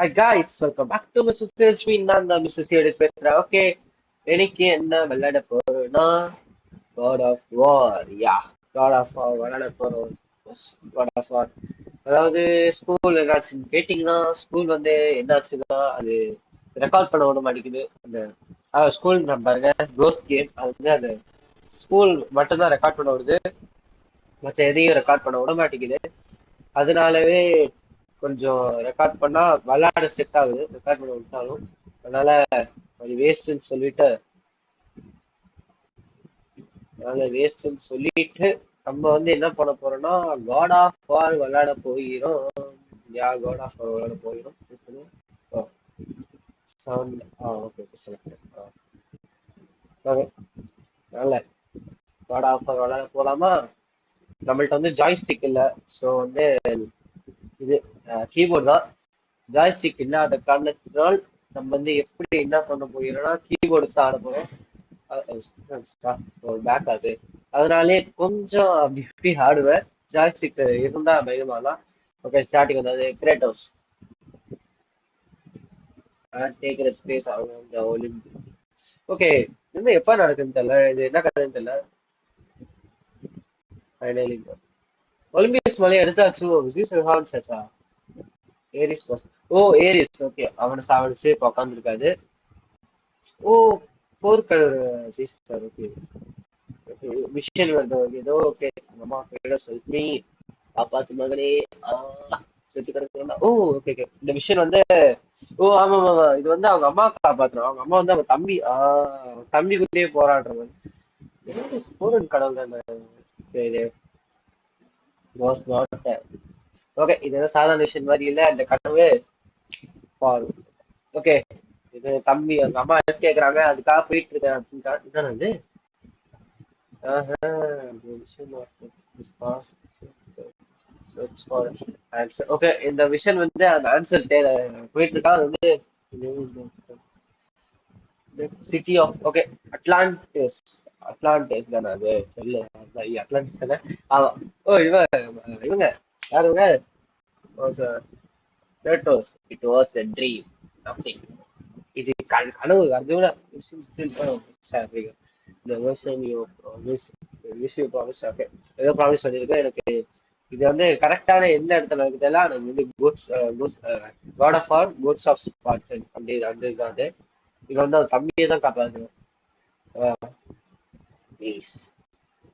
Hi guys welcome back to Mrs Tejvi நான் தான் Mrs serious பேசுகிறேன் ஓகே இன்னைக்கு என்ன விளையாட போறோம்னா God of War yeah God of War விளையாட போறோம் காட் ஆஃப் வார் அதாவது ஸ்கூல் என்னாச்சுன்னு கேட்டிங்கன்னா ஸ்கூல் வந்து என்னாச்சுன்னா அது ரெக்கார்ட் பண்ண விட மாட்டேங்குது அந்த ஸ்கூல் பாருங்க கோஸ்ட் கேம் அது வந்து அந்த ஸ்கூல் மட்டும்தான் ரெக்கார்ட் பண்ண விடுது மற்ற எதையும் ரெக்கார்ட் பண்ண விட மாட்டேங்குது அதனாலவே கொஞ்சம் ரெக்கார்ட் பண்ணா விளையாட செட் ஆகுது. ரெக்கார்ட் பண்ண விட்டாலும் அதனால அது வேஸ்ட்னு சொல்லிட்டு அதனால வேஸ்ட்னு சொல்லிட்டு நம்ம வந்து என்ன பண்ண போறோம்னா காட் ஆஃப் வார் விளையாட போகிறோம். யா காட் ஆஃப் வார் விளையாட போகிறோம். சவுண்ட் ஆ ஓகே ஓகே செலக்ட் ஓகே. நல்ல. காட் ஆஃப் வார் விளையாட போலாமா? நம்மள்ட்ட வந்து ஜாய்ஸ்டிக் இல்லை. ஸோ வந்து இது கீபோர்ட் தான். ஜாய்ஸ்டிக் இல்லாத காரணத்தினால் நம்ம வந்து எப்படி என்ன பண்ண போகிறோம்னா கீபோர்டு ஆட போகிறோம் பேக் அது அதனாலே கொஞ்சம் அப்படி இப்படி ஆடுவேன். ஜாய்ஸ்டிக் இருந்தா பயமாலாம் ஓகே ஸ்டார்டிங் வந்தது கிரேட்டோஸ் டேக் ஸ்பேஸ் ஆகும் இந்த ஒலிம்பிக் ஓகே இன்னும் எப்போ நடக்குதுன்னு தெரியல. இது என்ன கதைன்னு தெரியல. ஃபைனலி ஒலிம்பிக்ஸ் மலையை எடுத்தாச்சு சீசன் ஏரிஸ் பஸ் ஓ ஏரிஸ் ஓகே அவனை சாவடிச்சு இப்போ உட்காந்துருக்காது ஓ போர்க்கடல் சிஸ்டர் ஓகே விஷயம் வருது ஏதோ ஓகே அம்மா பேர சொல்லி காப்பாத்து மகனே செத்து கிடக்குறா ஓ ஓகே ஓகே இந்த விஷயம் வந்து ஓ ஆமா ஆமா இது வந்து அவங்க அம்மா காப்பாத்துறோம் அவங்க அம்மா வந்து அவங்க தம்பி ஆஹ் தம்பி குட்டியே போராடுறவங்க போரன் கடவுள் அந்த வாஸ் நாட் ஓகே இது என்ன சாதாரண விஷயம் மாதிரி இல்லை அந்த கனவு ஓகே இது தம்பி அந்த அம்மா கேக்குறாங்க? அதுக்காக போயிட்டு இருக்கேன் அப்படின்னு இதுதானே அது? ஓகே இந்த விஷயம் வந்து அந்த ஆன்சர் போயிட்டு இருக்கா? அது வந்து city of okay Atlantis Atlantis தானே அது? சொல்லு. அட்லாண்டிஸ் தானே? ஆமா. ஓ இவ இவங்க. யாருங்க tattoos it was a dream nothing இது கனவு? அது ஸ்டில் இந்த ஓகே ஏதோ ப்ராமிஸ் பண்ணியிருக்கேன். எனக்கு இது வந்து கரெக்டான எந்த இடத்துல இருக்குதெல்லாம் எனக்கு வந்து gods gods God of or gods of Sparta அப்படி அந்த இது இது வந்து அவன் தம்பியை தான் காப்பாற்றணும் ப்ளீஸ்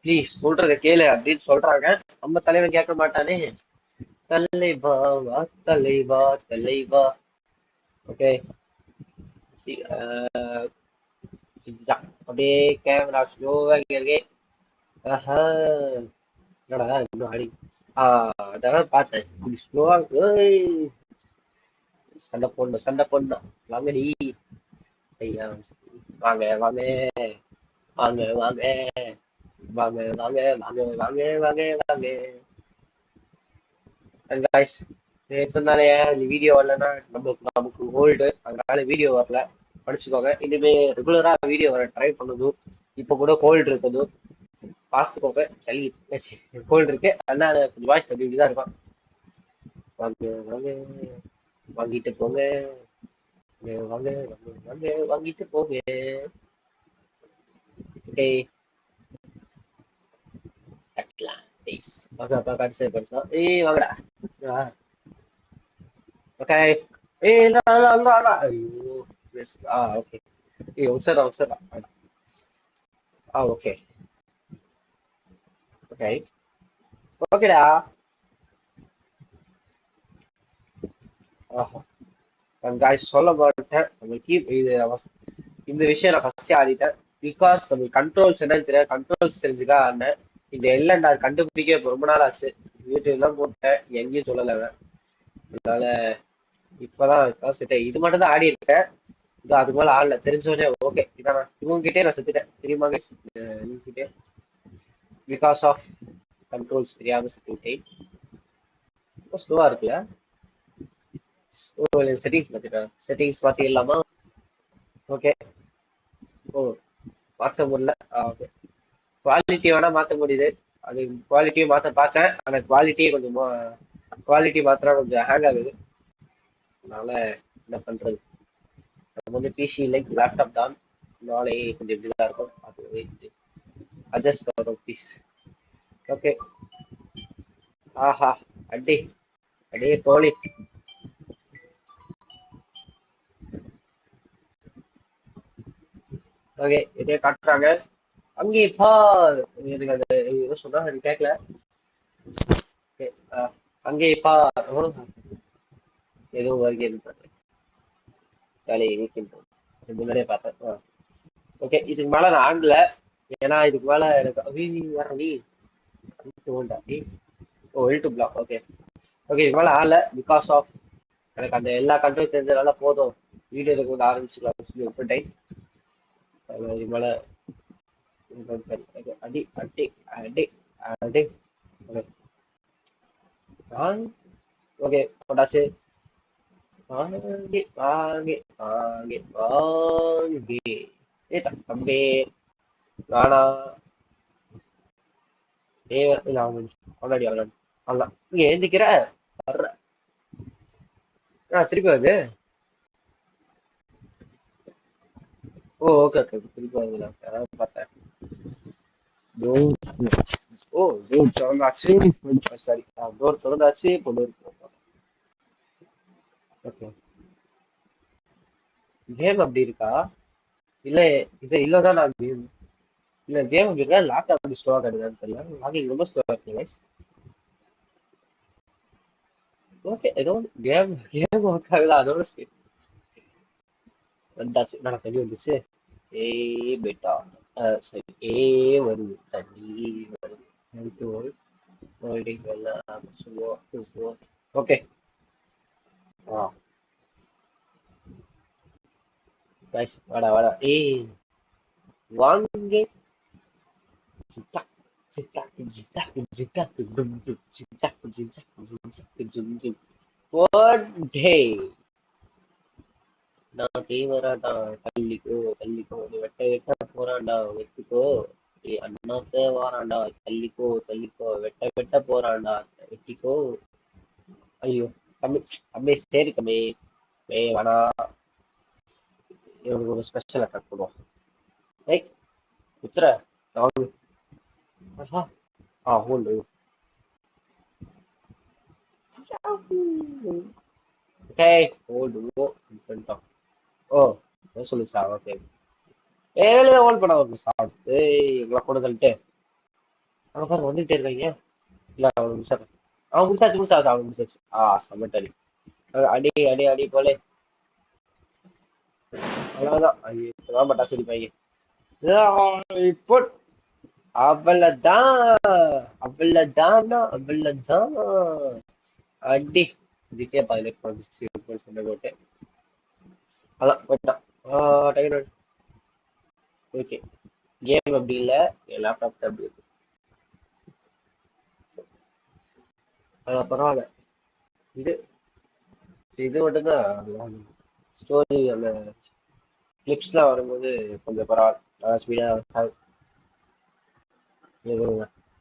ப்ளீஸ் சொல்றத கேளு அப்படின்னு சொல்றாங்க. நம்ம தலைவன் கேட்க மாட்டானே. தலைவா வா தலைவா தலைவா. ஓகே அப்படியே கேமரா ஸ்லோவா இருக்கு. ஆஹா. என்னடா இன்னும் அடி. அதான் பார்த்தேன். இப்படி ஸ்லோவா சண்டை போடணும் சண்டை போடணும். வாங்கடி. ஐயா வாங்க வாங்க வாங்க வாங்க வாங்க வாங்க வாங்க வாங்க வாங்க வாங்க காய்ஸ் நேற்றுனாலே வீடியோ வரலன்னா நமக்கு நமக்கு ஓல்டு அதனால வீடியோ வரல. படிச்சுக்கோங்க. இனிமே ரெகுலரா வீடியோ வர ட்ரை பண்ணதும் இப்போ கூட கோல்டு இருக்குது. பார்த்துக்கோங்க. சளி கோல்டு இருக்கு. அதனால கொஞ்சம் வாய்ஸ் அப்படி இப்படிதான் இருக்கும். வாங்க வாங்க. வாங்கிட்டு போங்க. 네, 맞네, 맞네, 맞네, 듣고 네. 오케이. Atlantis. Baka baka sa bansa. Eh, wala. Ah. Okay. Eh, ok la la la. Ayo. Yes. Ah, ok Eh, unsa ra unsa ra. Ah, ok ok ok dah. Oh. Guys சொல்ல மாட்டேன் நம்ம கீப் இது இந்த விஷயம் நான் ஃபர்ஸ்டே ஆடிட்டேன். Because நம்ம controls என்னன்னு தெரியாது. கண்ட்ரோல்ஸ் தெரிஞ்சுக்கா ஆடினேன். இந்த எல்லாம் நான் கண்டுபிடிக்க ரொம்ப நாள் ஆச்சு. யூடியூப்லாம் போட்டேன். எங்கேயும் சொல்லலை அதனால இப்பதான் செட் இது மட்டும் தான் ஆடி இருக்கேன் இது அது மேல ஆடல. தெரிஞ்சவனே ஓகே இதான் இவங்க கிட்டே நான் செத்துட்டேன். தெரியுமா கிட்டே பிகாஸ் ஆஃப் கண்ட்ரோல்ஸ் தெரியாம செத்துட்டேன். ஸ்லோவா இருக்குல்ல? செட்டிங்ஸ் பார்த்துட்டா செட்டிங்ஸ் பார்த்துக்கலாமா ஓகே ஓ மாற்ற முடியல. ஓகே குவாலிட்டி வேணா மாற்ற முடியுது. அது குவாலிட்டியும் மாற்ற பார்த்தேன். ஆனால் குவாலிட்டியே கொஞ்சம் குவாலிட்டி மாத்திரம் கொஞ்சம் ஹேங் ஆகுது. அதனால என்ன பண்றது? நம்ம வந்து பிசி லைக் லேப்டாப் தான். நாளே கொஞ்சம் இப்படிதான் இருக்கும். அது அட்ஜஸ்ட் பண்ணுறோம் ப்ளீஸ் ஓகே ஆஹா அடி. அடே போலி. ஓகே இதே காட்டுறாங்க. அங்கே பார் எனக்கு அது ஏதோ சொன்னாங்க எனக்கு கேட்கல ஓகே அங்கே பார். ஓ, ஏதோ வருகிறது பார்த்தேன். வேலையை வீக்கெண்ட் முன்னாடியே பார்த்தேன். ஓகே இதுக்கு மேல நான் ஆண்டல ஏன்னா இதுக்கு மேல எனக்கு வர நீ. நீ. ஓ எல்டு பிளாக் ஓகே ஓகே இதுக்கு மேல ஆடல. பிகாஸ் ஆஃப் எனக்கு அந்த எல்லா கண்ட்ரியும் தெரிஞ்சதுனால போதும். வீடியோ ரெக்கார்ட் ஆரம்பிச்சுக்கலாம். சொல்லி விட்டுட்டேன் அதனால அடி அடி அடி அடி நான் ஓகே போட்டாச்சு வாங்கி வாங்கி வாங்கி வாங்கி ஏ தம்பி வேணா ஏ இல்ல ஆல்ரெடி ஆல்ரெடி அவ்வளோ இங்க எழுந்திக்கிற வர்ற ஆ திருப்பி வருது ஓ ஓகே ஓகே வருதுல அதான் பார்த்தேன். ஓ டோர் திறந்தாச்சு. சாரி. டோர் திறந்தாச்சு இப்போ டோர் ஓகே. கேம் அப்படி இருக்கா? இல்ல இது இல்லதான் நான் கேம் இல்ல கேம் அப்படி இருக்கா? லேப்டாப் அப்படி ஸ்லோவா கிடையாதுன்னு தெரியல. லாகிங் ரொம்ப ஸ்லோவா இருக்கு guys. ஓகே ஏதோ கேம் கேம் ஒர்க் ஆகுது? அதோட சரி. வந்தாச்சு. நான் தண்ணி வந்துச்சு. ஏ பெட்டா சரி ஏ வருது தண்ணி வருது நைட்டு எல்லாம் சொல்லுவோம் ஓகே ஆ guys வாடா வாடா ஏய் வாங்க ஜிட்டாக் ஜிட்டாக் ஜிட்டாக் ஜிட்டாக் டும் டும் ஜிட்டாக் ஜிட்டாக் ஜிட்டாக் ஜும் ஜும் போடே நான் தீவராடா தள்ளிக்கோ தள்ளிக்கோ நீ வெட்ட வெட்ட போறான்டா வெட்டிக்கோ. ஏய் அண்ணாத்தே வாரான்டா தள்ளிக்கோ தள்ளிக்கோ வெட்ட வெட்ட போறான்டா வெட்டிக்கோ. ஐயோ தம்பி தம்பி சரி தம்பி. ஏய் வேணா இவனுக்கு ஒரு ஸ்பெஷல் அட்டாக் பண்ணுவோம் ஏய் குத்துற ஆஹா. Ah hold okay hold oh சொல்லிட்டோம் ஓ என்ன சொல்லுச்சா? ஓகே ஏழு ஹோல்ட் பண்ண ஒரு சாஸ் ஏய் எங்களை கூட தள்ளிட்டு. அவங்க பாருங்க வந்துகிட்டே இருக்காங்க. இல்ல அவங்க முடிச்சாரு அவன் முடிச்சாச்சு முடிச்சாச்சு அவன் முடிச்சாச்சு. ஆ சமட்டடி அடி அடி அடி போலே. அவ்வளவுதான். ஐயோ இப்பதான் பட்டாசு வெடிப்பாங்க இப்போ அவ்வளவுதான். அவ்வளவுதானா அவ்வளவுதான். அடி. இதுக்கே பதினெட்டு சண்டை போட்டு அதான் போயிட்டான் டக்கு ஓகே கேம் அப்படி இல்லை. என் லேப்டாப் அப்படி இருக்கு. ஆ, பரவாயில்ல. இது இது மட்டும்தான். ஸ்டோரி அந்த கிளிப்ஸ்லாம் வரும்போது கொஞ்சம் பரவாயில்ல. நல்லா ஸ்பீடாக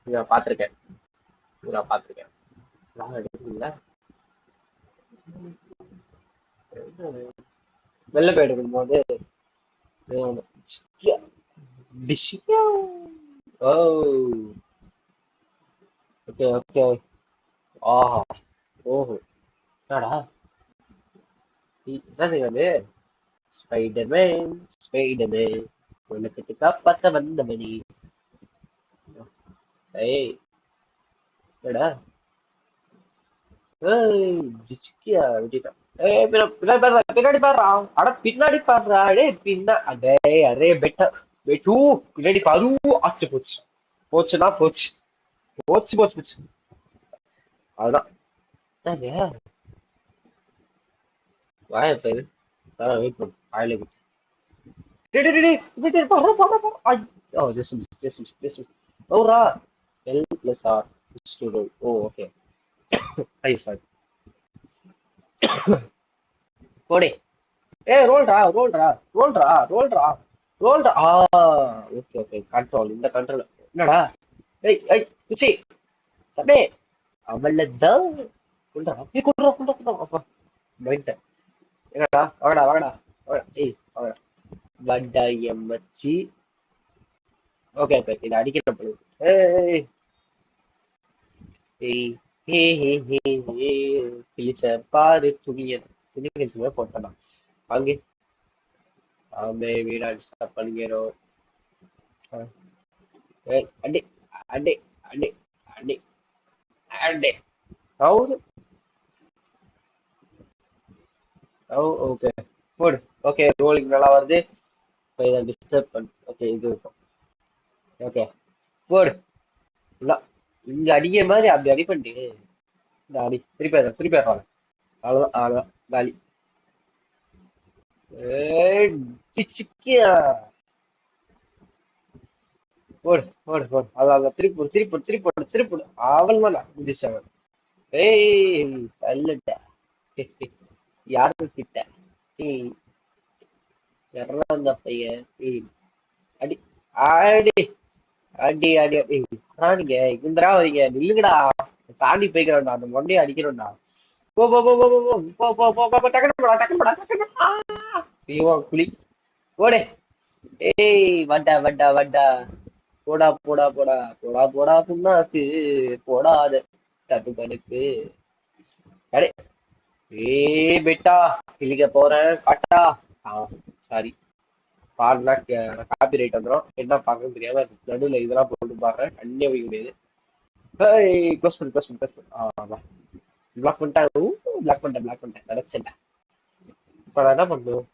நான் பார்த்துருக்கேன். இது நான் பார்த்துருக்கேன். நான் எடுக்கல வெளில போய் எடுக்கும்போது ஓ. Okay okay. ஆஹா. ஓஹோ. என்னடா? என்னது அது ஸ்பைடர்மேன் ஸ்பைடர்மேன் உனக்கு காப்பாத்த வந்தமணி ஏய். என்னடா? ஏய் ஜிச்சிக்கியா விட்டுட்டான் பின்னாடி பாருடா அட பின்னாடி பாருடா. டேய் பின்னா அடே அரே பெட்ட பெட்டு பின்னாடி பாரு. ஆச்சு போச்சு. போச்சுன்னா போச்சு. போச்சு போச்சு போச்சு. அதுதான் என்னங்க? வாய தரு நான் வெயிட் பண்ணு. வாயில student oh okay I sorry போடி. ஏ ரோல்ரா ரோல்ரா ரோல்ரா ரோல்ரா ரோல்ரா ஆ ஓகே ஓகே கண்ட்ரோல் இந்த கண்ட்ரோல் என்னடா? ஏய் ஏய் குச்சி. சபே அவள தான் குண்டா அப்படி குண்டா குண்டா குண்டா அப்பா பயன்ட்டேன் என்னடா? வாடா வாடா ஏய் வாடா வண்டா எம்மச்சி ஓகே ஓகே இதை அடிக்கிற பொழுது. ஏய். ஏய் ஹே ஹே ஹே ஹே கிழிச்ச பாரு துணிய. துணி கிழிச்சுமே போட்டலாம். வாங்க. ஆமே வீடா டிஸ்டர்ப் பண்ணிக்கிறோம். அடே அடே அடே அடே அடே. அவரு. Oh okay. போடு. ஓகே ரோலிங் நல்லா வருது. இப்போ இதை டிஸ்டர்ப் பண்ணு. ஓகே இது இருக்கும். ஓகே. போடு. இல்லை இங்க அடிக்க மாதிரி அப்படி அடிப்பண்டி இந்த அடி திருப்பி திருப்பி ஆடுறாங்க அவ்வளோதான் அவ்வளோதான் காலி. ஓடு ஓடு ஓடு. அதான் திருப்பூர் திருப்பூர் திருப்பூர் திருப்பூர் அவள் மேல குதிச்சு அவன். ஏய் தள்ளுட்ட யாரு கிட்ட? ஏய் இறந்த பையன்? ஏய் அடி ஆடி. அடி அடி அடி. ராணிங்க இந்தரா வரீங்க. நில்லுங்கடா. தாண்டி போய்க்கிறோம்டா அந்த மொண்டையை அடிக்கிறோம்டா. போ போ போ போ போ போ. போ போ போ போ போடா டக்கன் போடா டக்கன் போடா. ஐயோ குளி போடே ஏய் வண்டா வண்டா வண்டா. போடா போடா போடா. போடா போடா புண்ணாக்கு. போடாத தட்டு அடே. ஏய் பெட்டா. கிளிக்க போறேன். காட்டா. Ah sorry. பாருனா காப்பி ரைட் வந்துடும் என்ன பார்க்கணும்னு தெரியாம நடுவில் இதெல்லாம் போட்டு பாடுறேன் கண்டிப்பாக வைக்க முடியாது. க்ளோஸ் பண்ணு க்ளோஸ் பண்ணு க்ளோஸ் பண்ணு. ஆ பிளாக் பண்ணிட்டேன். பிளாக் பண்ணிட்டேன் பிளாக் பண்ணிட்டேன். நினைச்சேன்டா இப்போ நான் என்ன பண்ணும்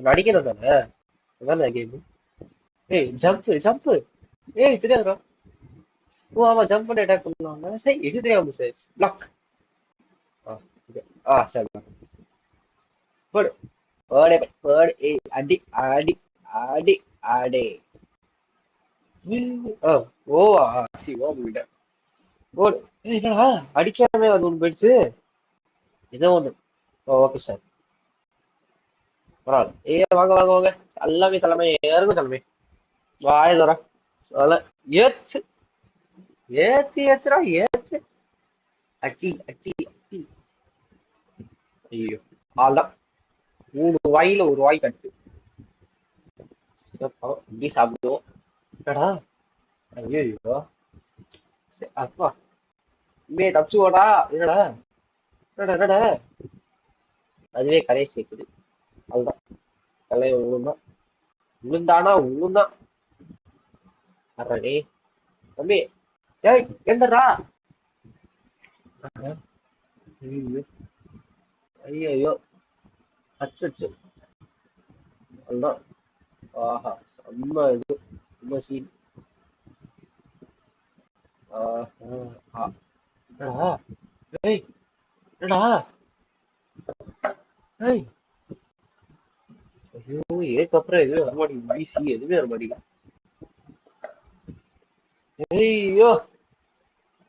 நடிக்கணும் தானே? அதான் கேம் ஏய் ஜம்ப் ஜம்ப் ஏய் தெரியாதுடா. ஓ ஆமா ஜம்ப் பண்ணி அட்டாக் பண்ணுவாங்க. சரி இது தெரியாம சார் பிளாக் ஆ ஆ சரி பட் போடு போடு அடி அடி அடி அடி ஓ சி ஓ முடிட்டேன் போடு என்னடா அது ஒன்று போயிடுச்சு. ஏதோ ஒன்று ஓகே சார். பரவாயில்ல. ஏ வாங்க வாங்க வாங்க. எல்லாமே சலமே யாருக்கும் சலமே வாய தரா அதெல்லாம் ஏச்சு ஏத்து ஏத்துறா ஏத்து. அட்டி அட்டி அட்டி ஐயோ அதான் மூணு வாயில ஒரு வாய் கட்டு. இப்படி சாப்பிடுவோம். என்னடா? ஐயோ சரி அப்பா. இமே தச்சு ஓடா என்னடா? என்னடா என்னடா? அதுவே கரையை சேர்க்குது அதுதான் கலைய உழுந்தான் உளுந்தானா உளுந்தான் அடடே. தம்பி ஏய் எந்தடா ஐயோ ஐயோ அச்சச்சு. அதுதான் ஆஹா செம்ம இது. செம்ம சீன் ஆஹா என்னடா? ஏய் என்னடா? ஏய். ஐயோ ஏக்கப்புறம் எதுவுமே வரமாட்டேங்குது பிசி எதுவுமே வரமாட்டேங்குது ஐயோ.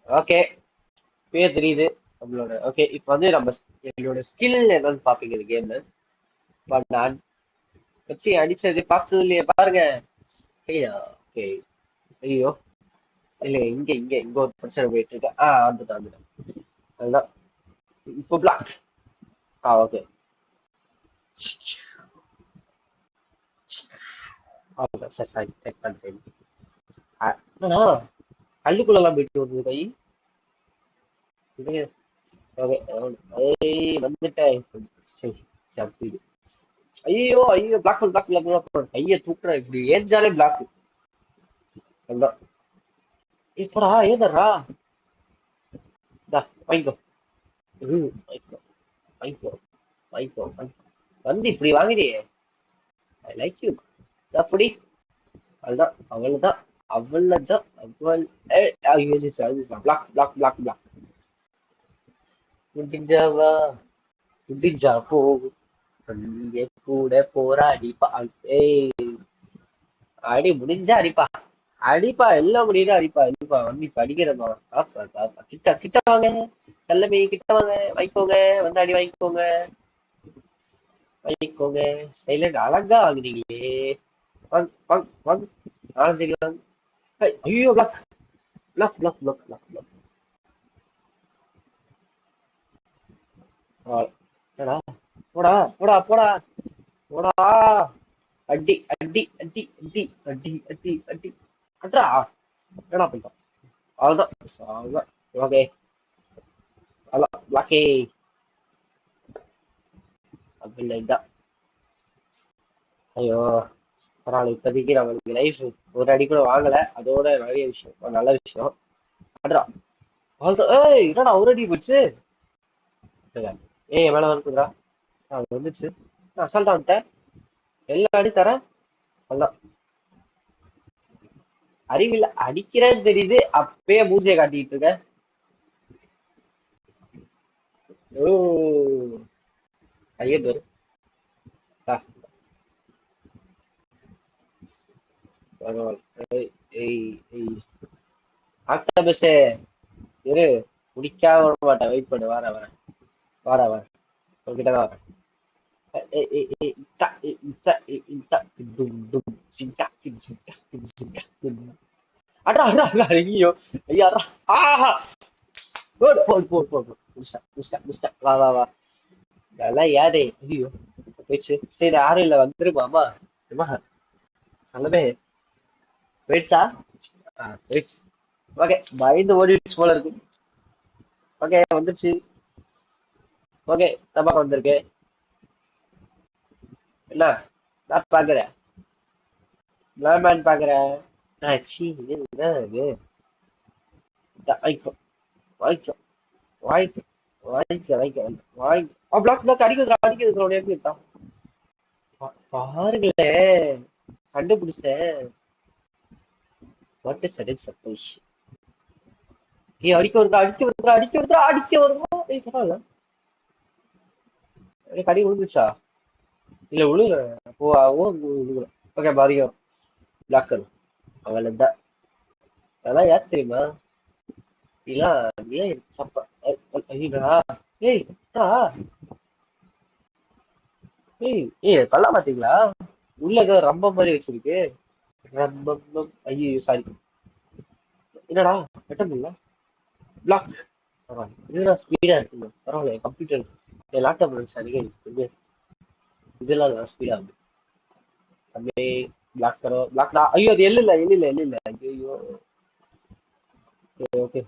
ஓகே. பேர் தெரியுது நம்மளோட. ஓகே இப்போ வந்து நம்ம எங்களோட ஸ்கில் என்னன்னு பாப்பீங்க இந்த கேம்ல வச்சு அடிச்சது பார்த்தது இல்லையே பாருங்க. ஐயா ஓகே. ஐயோ. இல்ல இங்க இங்க இங்க ஒரு பிரச்சனை போயிட்டு இருக்கு. ஆ வந்துட்டேன் வந்துட்டேன் அதுதான் இப்போ பிளாக் ஆ ஓகே ஆ சரி சாரி டெக் பண்ணிட்டேன் என்னடா கல்லுக்குள்ளலாம் போயிட்டு வருது கை. ஓகே வந்துட்டேன். சரி ஐயோ ஐயோ பிளாக் பண்ணு பிளாக் பிளாக் பிளாக் கையை தூக்குற இப்படி ஏஞ்சாலே பிளாக் அதான் இப்படா ஏதரா தா வாங்கிக்கோ. ம் வாங்கிக்கோ. வாங்கிக்கோ வாங்கிக்கோ வாங்கிக்கோ. வந்து இப்படி வாங்கிடியே ஐ லைக் யூ அப்படி அதுதான் அவள்தான் அவள்தான் அவள் யோசிச்சு அழிச்சிக்கலாம் பிளாக் பிளாக் பிளாக் பிளாக் முடிஞ்சாவா முடிஞ்சா போகும் நீ கூட போராடிப்பா ஏய் அடி முடிஞ்சா அடிப்பா. அடிப்பா எல்லாம் முடியுது அடிப்பா அடிப்பா. வந்து இப்ப அடிக்கிறப்பா பாப்பா பாப்பா. கிட்ட கிட்ட வாங்க. செல்லமே கிட்ட வாங்க. வைக்கோங்க வந்து அடி வாங்கிக்கோங்க. வைக்கோங்க சைலண்ட் அழகா வாங்குறீங்களே. வாங்க வாங்க வாங்க ஆரம்பிச்சிக்கலாம் ஐயோ block block block block block block என்னடா? போடா போடா போடா. போடா. அடி அடி அடி அடி அடி அடி அடி. அடா என்னடா பண்ணிட்டோம்? அவ்வளோதான் அவ்வளோதான் ஓகே. அவ்வளோ லாக்கே அப்படி தான் ஐயோ. பரவாயில்ல இப்போதைக்கு நம்மளுக்கு லைஃப் ஒரு அடி கூட வாங்கலை. அதோட நிறைய விஷயம். ஒரு நல்ல விஷயம். அட்ரா அவ்வளோதான் ஏய் என்னடா ஒரு அடி போச்சு? ஏய் மேலே வந்துக்குதுடா அது வந்துச்சு. நான் அசால்ட்டா வந்துட்டேன். எல்லா அடி தரேன். நல்லா அறிவில்ல அடிக்கிறேன்னு தெரியுது. அப்பயே மூஞ்சியை காட்டிட்டு இருக்க ஓ. ஐயோ பேரு ஆக்டோபஸே இரு. முடிக்காம மாட்டேன். வெயிட் பண்ணு. வர வரேன். வர வரேன். உங்ககிட்ட தான் வரேன். ஐயோ ஐயா ஆஹா போடு போடு போடு போடு வா வா வா அதெல்லாம் யாரு ஐயோ போயிடுச்சு சரி யாரும் இல்லை வந்துருமாமா அம்மா நல்லதே போயிடுச்சா ஆ போயிடுச்சு ஓகே பயந்து ஓடிடுச்சு போல இருக்கு ஓகே வந்துருச்சு ஓகே தப்பா வந்திருக்கு என்ன நான் பாக்குறேன். மேன் பாக்குறேன். ஆச்சி இது என்ன இது? வாய்க்கும் வாய்க்கும் வாய்க்கும் வாய்க்க வாய்க்க வாய்க்க ஆ பிளாக் பிளாக் அடிக்குதுடா அடிக்குது உடனே இருக்கான் பாருங்களேன் கண்டுபிடிச்சேன். வாட் இஸ் சடன் சர்ப்ரைஸ் ஏய் அடிக்க வருதா அடிக்க வருதா அடிக்க வருதா அடிக்க வருதா ஏய் பரவாயில்ல. எனக்கு அடி விழுந்துச்சா இல்ல விழுல ஓ ஓ விழுகல ஓகே பாதிக்கும் பிளாக்கர் அவள தான். அதெல்லாம் யார் தெரியுமா? இதெல்லாம் ஏன் சப்பா. ஐயா ஏய் ஏய் ஏய் கல்லா பாத்தீங்களா உள்ள ஏதோ ரொம்ப மாதிரி வச்சிருக்கு. ரம்பம் ஐயோ சாரி என்னடா வெட்டமில்ல பிளாக் பரவாயில்ல. இதுதான் ஸ்பீடா இருக்குங்க. பரவாயில்ல கம்ப்யூட்டர் என் லேப்டாப் இருந்துச்சு இதெல்லாம் தான் ஸ்பீடா இருக்கு. அப்படியே பிளாக் கரோ பிளாக் ஐயோ அது எல்லு இல்லை எல்லு இல்லை எல்லு இல்லை ஐயோ ஓகே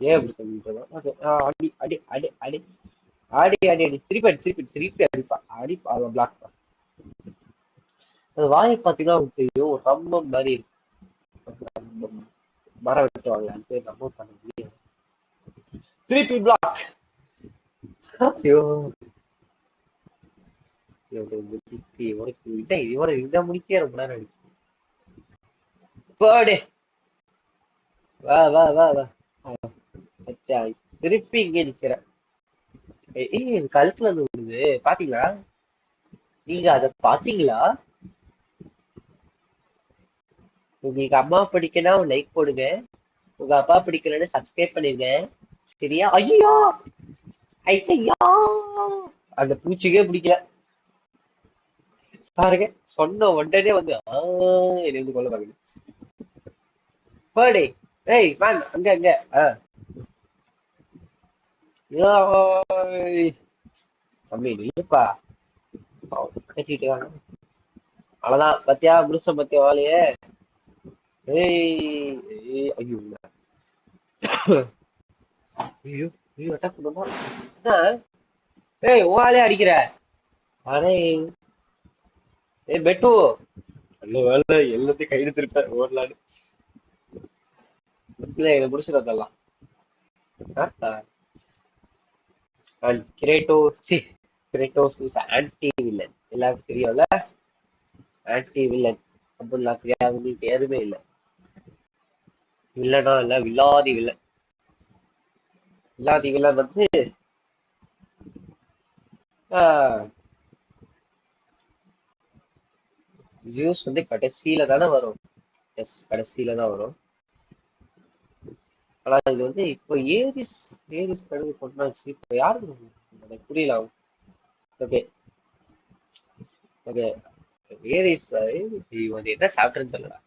ஏன் அப்படி சொல்லிட்டு ஓகே அடி அடி அடி அடி. ஆடி அடி அடி. திருப்பி அடி திருப்பி திருப்பி அடிப்பா அடிப்பா அவன் பிளாக் அது வாயை பார்த்தீங்கன்னா உங்களுக்கு தெரியும் ஒரு ரம்பம் மாதிரி இருக்கும் மரம் வெட்டுவாங்க அது பேர் ரம்பம் பண்ண முடியும் திருப்பி பிளாக் ஐயோ. இதை முடிக்க ரொம்ப நேரம் போடு. வா வா வா வா. அச்சா திருப்பி இங்கே நிக்கிற. ஏய் கழுத்துல விடுது பாத்தீங்களா? நீங்க அத பாத்தீங்களா? உங்களுக்கு அம்மா பிடிக்கணும் லைக் போடுங்க. உங்க அப்பா பிடிக்கலன்னு சப்ஸ்கிரைப் பண்ணிருங்க. சரியா? ஐயோ! ஐயா அந்த பூச்சிக்கே பிடிக்கல. பாருங்க சொன்ன உடனே வந்து ஆஹ் என்னை வந்து கொள்ள பாருங்க. போடே ஏய் வாங்க அங்க அங்க. தம்பி இல்லப்பா அவ்வளவுதான். பத்தியா முடிச்ச பத்தியா வாழையே ஏய் ஐயோ ஐயோ ஐயோ அட்டாக் பண்ணுமா? என்ன? அடிக்கிற. அடே ஏய் பெட்டு. நல்ல வேலை எல்லாத்தையும் கையில் திருப்பேன் ஓடலான்னு இல்லை இதை முடிச்சுட்டு வந்துடலாம் and கிரேட்டோ C Kratos is anti villain. எல்லாருக்கும் தெரியும்ல? Anti villain. அப்படிலாம் தெரியாதுன்னு எதுவுமே இல்லை. வில்லனா இல்ல வில்லாதி வில்லன். வில்லாதி வில்லன் வந்து ஜூஸ் வந்து கடைசியில தானே வரும். எஸ் கடைசியில தான் வரும். ஆனா இது வந்து இப்போ ஏரிஸ் ஏரிஸ் கடுகு கொண்டாச்சு. இப்போ யாருக்கு எனக்கு புரியல ஓகே ஓகே ஏரிஸ் வந்து என்ன சாப்டர்னு சொல்லலாம்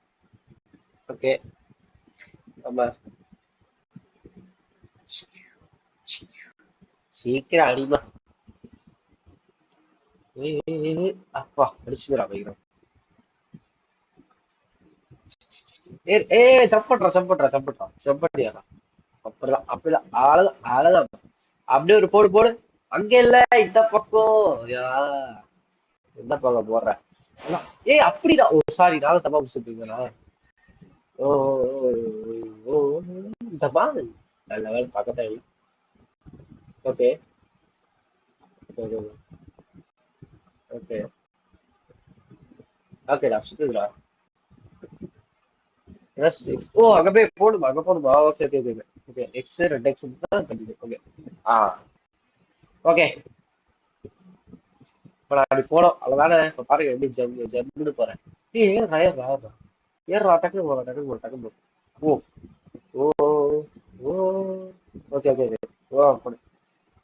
ஓகே நம்ம சீக்கிரம் அடிமா. அப்பா அடிச்சுடா வைக்கிறோம் ஏ ஏ ஜம்ப் பண்றா சப் பண்றா சப் பண்றா சப் பண்ணியாடா அப்படிதான் அப்படிதான். அழகா அழகா அப்படியே ஒரு போடு போடு. அங்க இல்ல இந்த பக்கம் யா. இந்த பக்கம் போடுற ஏய் அப்படிதான். ஓ சாரி நான் தப்பா புடிச்சிருக்கீங்களா ஓ ஓ, ஓ, நல்ல வேலை பக்கத்துல ஓகே ஓகே ஓகே. ஓகேடா சுத்துதுடா. எஸ் எக்ஸ் ஓ அங்க போய் போடுமா? அங்கே போடுமா? Okay okay okay okay X red X தான் கண்டிப்பா ஓகே ஆ. ஓகே இப்போ நான் அப்படி போனோம். அவ்வளோதானே இப்போ பாருங்க எப்படி ஜம் ஜம்முன்னு போறேன். ஏ ஏறா ஏறா ஏறா ஏறா டக்குனு போகிறேன் டக்குனு போகிறேன் டக்குனு போகிறேன் oh. Oh oh. Okay okay okay oh போடு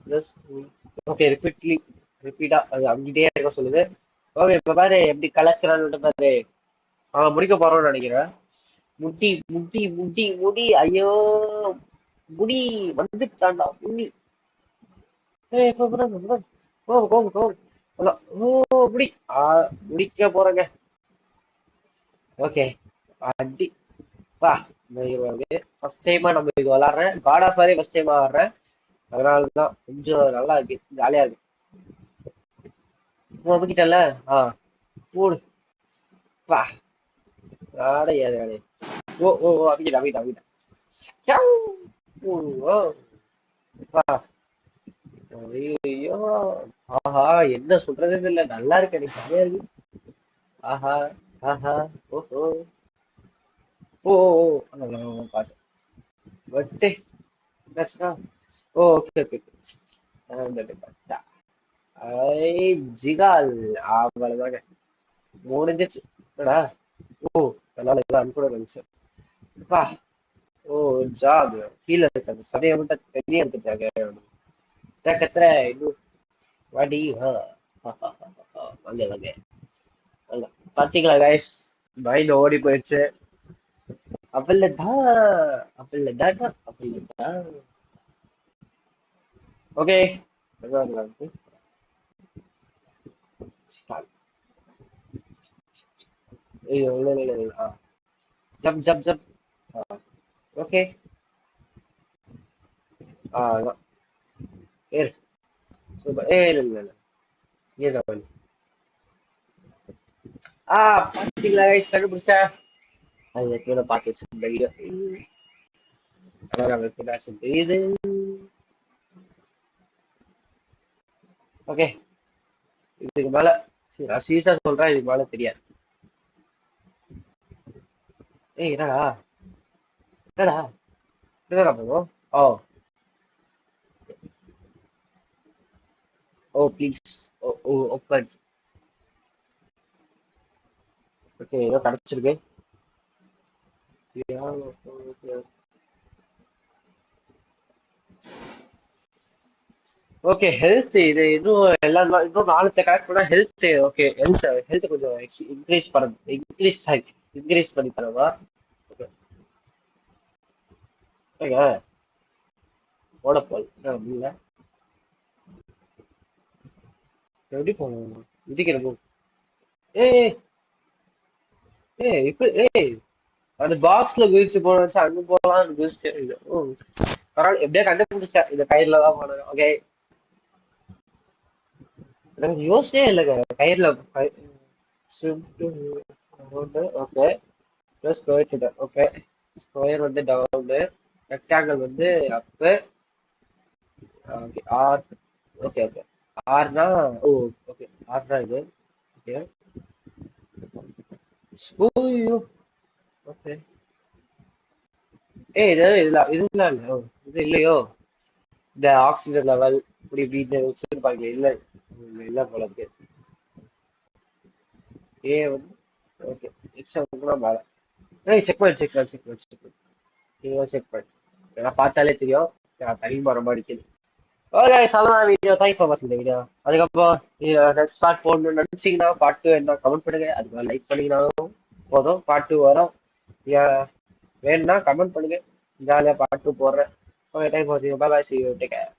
ப்ளஸ் ஓகே ரிப்பீட்லி ரிப்பீட்டா அது அங்கிட்டே இருக்க சொல்லுது. ஓகே இப்போ பாரு எப்படி கலக்கிறான்னு பாரு. அவன் முடிக்க போறோம்னு நினைக்கிறேன். முடி முடி முடி முடி ஐயோ முடி வந்துட்டாண்டா முடி ஏய் போறேன் போறேன் ஓ கோம் கோம் ஓ முடி ஆ முடிக்க போறேங்க ஓகே அடி வா ஃபர்ஸ்ட் டைமா நம்ம இது விளாடுறேன் காட் ஆஃப் மாதிரி ஃபர்ஸ்ட் டைமா விளாடுறேன் அதனால தான் கொஞ்சம் நல்லா இருக்கு ஜாலியா இருக்கு வந்துக்கிட்டல ஆ போடு வா ஆட ஏறு ஓ ஓ ஓ அவிக்கிட்ட அவிக்கிட்ட அவிக்கிட்ட சியாவ். ஓ ஓ ஐயோ ஆஹா என்ன சொல்றதுன்னு இல்ல நல்லா இருக்கு எனக்கு ஜாலியா இருக்கு ஆஹா ஆஹா ஓஹோ ஓ ஓ ஓ அவ்வளவு பாட்டு வட்டு என்னாச்சுன்னா ஓ ஓகே ஓகே ஐ ஜிகால் அவ்வளவுதாங்க முடிஞ்சிச்சு என்னடா ஓ என்னால எல்லாம் அனுப்பிட இருந்துச்சு. அப்பா ஓ ஜாப் கீழே இருக்கு அந்த சதையை மட்டும் தனியா எடுத்துட்டாங்க. கத்துற இன்னும் வாடி வாங்க வாங்க. வாங்க. பாத்தீங்களா கைஸ் மைண்ட் ஓடி போயிடுச்சு அவ்வளதா அவள் அவ்வளதா ஓகே ஐயோ இல்ல இல்ல இல்ல ah jump jump jump okay ah அதான் ஏறு சூப்பர் ஏ இல்ல இல்ல இல்ல ஏதா வழி ஆ பாத்தீங்களா கைஸ் கண்டுபிடிச்சேன் அது எப்படியோ பார்த்து வச்சிருந்த வீடியோ அதான் எப்படியாச்சும் தெரியுது ஓகே இதுக்கு மேல சரி, நான் சீசா சொல்றேன் இதுக்கு மேல தெரியாது ஏய் என்னடா? என்னடா? என்னடா oh. Oh please oh oh open okay ஏதோ கிடச்சிருக்கு. ஓகே ஹெல்த் இது இன்னும் எல்லா இன்னும் நாலு கரெக்ட் பண்ணா ஹெல்த் ஓகே ஹெல்த் ஹெல்த் கொஞ்சம் இன்க்ரீஸ் பண்ண இன்க்ரீஸ் ஆகி இன்க்ரீஸ் பண்ணி தரவா? ஓகே ஏங்க ஓடப்போல் எப்படி போகணும் இதுக்கு போ ஏய் ஏய் இப்ப ஏய் அந்த பாக்ஸ்ல குதிச்சு போனச்சு அங்க போகலாம் குதிச்சு இது பரவாயில்ல எப்படியா கண்டுபிடிச்சிட்டேன். இந்த கயிறுல தான் போனேன். ஓகே எனக்கு யோசனையே இல்லைங்க. கயிறுல okay plus square okay square வந்து டவுனு ரெக்டாங்கிள் வந்து up okay R okay okay ஆர்னா ஓ ஓகே ஆர்னா இது ஓகே ஓய்யோ ஓகே ஏய் இது இல்ல இதுலாம் இல்லை ஓ, இது இல்லையோ? இந்த ஆக்சிஜன் லெவல் இப்படி இப்படி வச்சிருப்பாங்க இல்லை. இல்லை போல இருக்கு. ஏ வந்து ஓகே எக்ஸ்ட்ரா கூட மேல ஏய் செக் பண்ணி செக் பண்ணி செக் பண்ணி செக் பண்ணி நீங்களும் செக் பண்ணி ஏன்னா பார்த்தாலே தெரியும். நான் தனி ரொம்ப அடிக்கணும் ஓகே சொல்லலாம் வீடியோ தேங்க்ஸ் ஃபார் வாட்சிங் இந்த வீடியோ அதுக்கப்புறம் நெக்ஸ்ட் பார்ட் போடணும்னு நினச்சிங்கன்னா பார்ட் டூ என்ன கமெண்ட் பண்ணுங்க. அதுக்கு லைக் பண்ணிங்கனாலும் போதும். பார்ட் டூ வரும். ஏன் வேணும்னா கமெண்ட் பண்ணுங்க. ஜாலியாக பார்ட் டூ போடுறேன். ஓகே டைம் வாட்சிங் bye bye see take care